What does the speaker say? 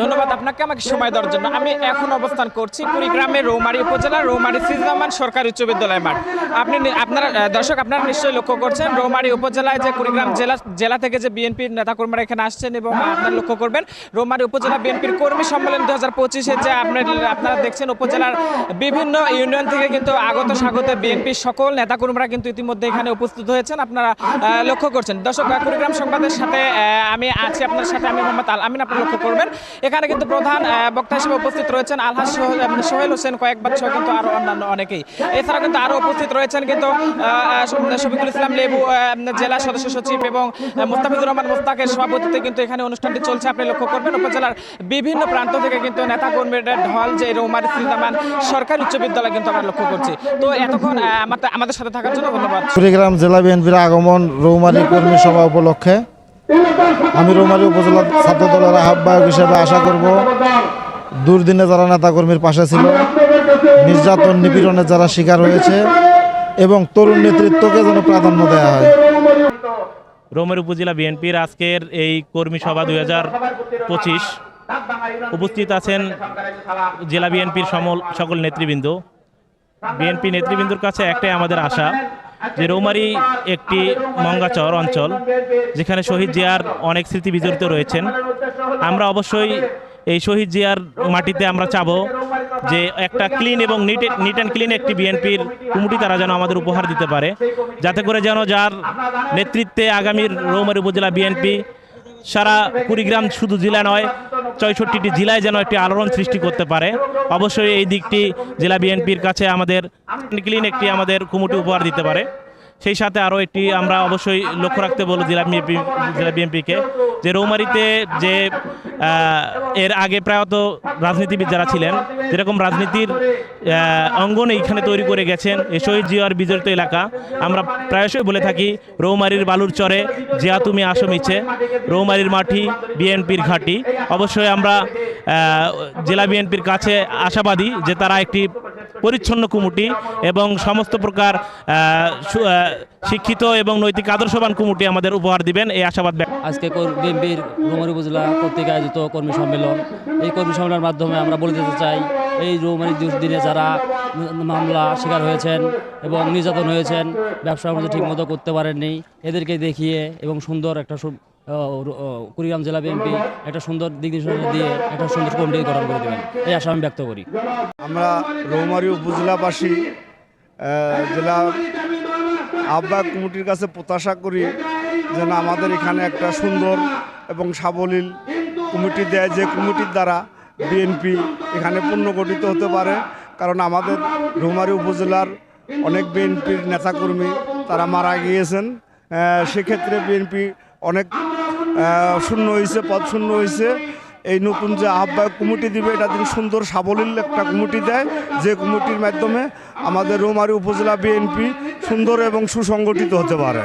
ধন্যবাদ আপনাকে, আমাকে সময় দেওয়ার জন্য। আমি এখন অবস্থান করছি কুড়িগ্রামের রৌমারী উপজেলার রৌমারী সিজরহমান সরকারি উচ্চ বিদ্যালয় মাঠ। আপনি আপনারা দর্শক, আপনারা নিশ্চয়ই লক্ষ্য করছেন, রৌমারী উপজেলায় যে কুড়িগ্রাম জেলা জেলা থেকে যে বিএনপির নেতাকর্মীরা এখানে আসছেন এবং আপনারা লক্ষ্য করবেন, রৌমারী উপজেলা বিএনপির কর্মী সম্মেলন দু হাজার পঁচিশে যে আপনার আপনারা দেখছেন উপজেলার বিভিন্ন ইউনিয়ন থেকে কিন্তু আগত স্বাগত বিএনপির সকল নেতাকর্মীরা কিন্তু ইতিমধ্যে এখানে উপস্থিত হয়েছেন, আপনারা লক্ষ্য করছেন। দর্শক, কুড়িগ্রাম সংবাদের সাথে আমি আছি, আপনার সাথে আমি মোহাম্মদ আল আমিন আপনি লক্ষ্য করবেন। এখানে কিন্তু প্রধান বক্তা হিসেবে উপস্থিত রয়েছেন আলহাজ সোহেল হোসেন কয়েকবার সহ কিন্তু আরও অন্যান্য অনেকেই। এছাড়া কিন্তু আরও উপস্থিত রয়েছেন কিন্তু শফিকুল ইসলাম লেবু জেলা সদস্য সচিব এবং মুস্তাফিজুর রহমান মুস্তাকের সভাপতিত্বে কিন্তু এখানে অনুষ্ঠানটি চলছে। আপনি লক্ষ্য করবেন, উপজেলার বিভিন্ন প্রান্ত থেকে কিন্তু নেতাকর্মীদের ঢল, যে রৌমারি সিলদামান সরকারি উচ্চ বিদ্যালয় কিন্তু আমরা লক্ষ্য করছি। তো এতক্ষণ আমাদের সাথে থাকার জন্য ধন্যবাদ। কুড়িগ্রাম জেলা বিএনপির আগমন রৌমারী কর্মী সভা উপলক্ষে আমি রৌমারী উপজেলা ছাত্র দলের আহ্বায়ক হিসেবে আশা করব দুর্দিনে যারা নেতাকর্মীর পাশে ছিল, নির্যাতন নিপীড়নের যারা শিকার হয়েছে এবং তরুণ নেতৃত্বকে যেন প্রাধান্য দেওয়া হয়। রোমের উপজেলা বিএনপির আজকের এই কর্মী সভা দুই হাজার পঁচিশ উপস্থিত আছেন জেলা বিএনপির সকল নেতৃবৃন্দ। বিএনপি নেতৃবৃন্দর কাছে একটাই আমাদের আশা যে রৌমারি একটি মঙ্গাচর অঞ্চল, যেখানে শহীদ জিয়ার অনেক স্মৃতি বিজড়িত রয়েছেন। আমরা অবশ্যই এই শহীদ জিয়ার মাটিতে আমরা চাব যে একটা ক্লিন এবং নিট নিট অ্যান্ড ক্লিন একটি বিএনপির কুমুটি তারা যেন আমাদের উপহার দিতে পারে, যাতে করে যেন যার নেতৃত্বে আগামীর রৌমারি উপজেলা বিএনপি সারা কুড়িগ্রাম শুধু জেলা নয় চৌষট্টিটি জেলায় যেন একটি আলোড়ন সৃষ্টি করতে পারে। অবশ্যই এই দিকটি জেলা বিএনপির কাছে আমাদের ক্লিন একটি আমাদের কুমুটি উপহার দিতে পারে। সেই সাথে আরও একটি আমরা অবশ্যই লক্ষ্য রাখতে বলব জেলা বিএনপি জেলা বিএনপিকে, যে রৌমারিতে যে এর আগে প্রায়ত রাজনীতিবিদ যারা ছিলেন, যেরকম রাজনীতির অঙ্গন এইখানে তৈরি করে গেছেন এ শহীদ জিয়ার বিজড়িত এলাকা। আমরা প্রায়শই বলে থাকি, রৌমারির বালুর চরে জিয়া তুমি আসো মিছে, রৌমারির মাটি বিএনপির ঘাঁটি। অবশ্যই আমরা জেলা বিএনপির কাছে আশাবাদী যে তারা একটি পরিচ্ছন্ন কুমুটি এবং সমস্ত প্রকার শিক্ষিত এবং নৈতিক আদর্শবান কুমুটি আমাদের উপহার দিবেন। এই আশাবাদ আজকে বিএনপির রৌমারী উপজেলা কর্তৃক আয়োজিত কর্মী সম্মেলন। এই কর্মী সম্মেলনের মাধ্যমে আমরা বলে দিতে চাই, এই রৌমারী দিনে যারা মামলা শিকার হয়েছেন এবং নির্যাতন হয়েছেন, ব্যবসা বাণিজ্য ঠিকমতো করতে পারেননি এদেরকে দেখিয়ে এবং সুন্দর একটা কুড়িগ্রাম জেলা বিএনপি একটা সুন্দর দিক নির্দেশনা দিয়ে একটা সুন্দর কমিটি গঠন করে দেবেন। এই আশা আমি ব্যক্ত করি। আমরা রৌমারী উপজেলাবাসী জেলা আহ্বায়ক কমিটির কাছে প্রত্যাশা করি যেন আমাদের এখানে একটা সুন্দর এবং সাবলীল কমিটি দেয়, যে কমিটির দ্বারা বিএনপি এখানে পুনর্গঠিত হতে পারে। কারণ আমাদের রৌমারী উপজেলার অনেক বিএনপির নেতাকর্মী, তারা মারা গিয়েছেন। সেক্ষেত্রে বিএনপি অনেক শূন্য হয়েছে পদ শূন্য হয়েছে এই নতুন যে আহ্বায়ক কমিটি দিবে, এটা দিন সুন্দর সাবলীল একটা কমিটি দেয়, যে কমিটির মাধ্যমে আমাদের রোমারি উপজেলা বিএনপি সুন্দর এবং সুসংগঠিত হতে পারে।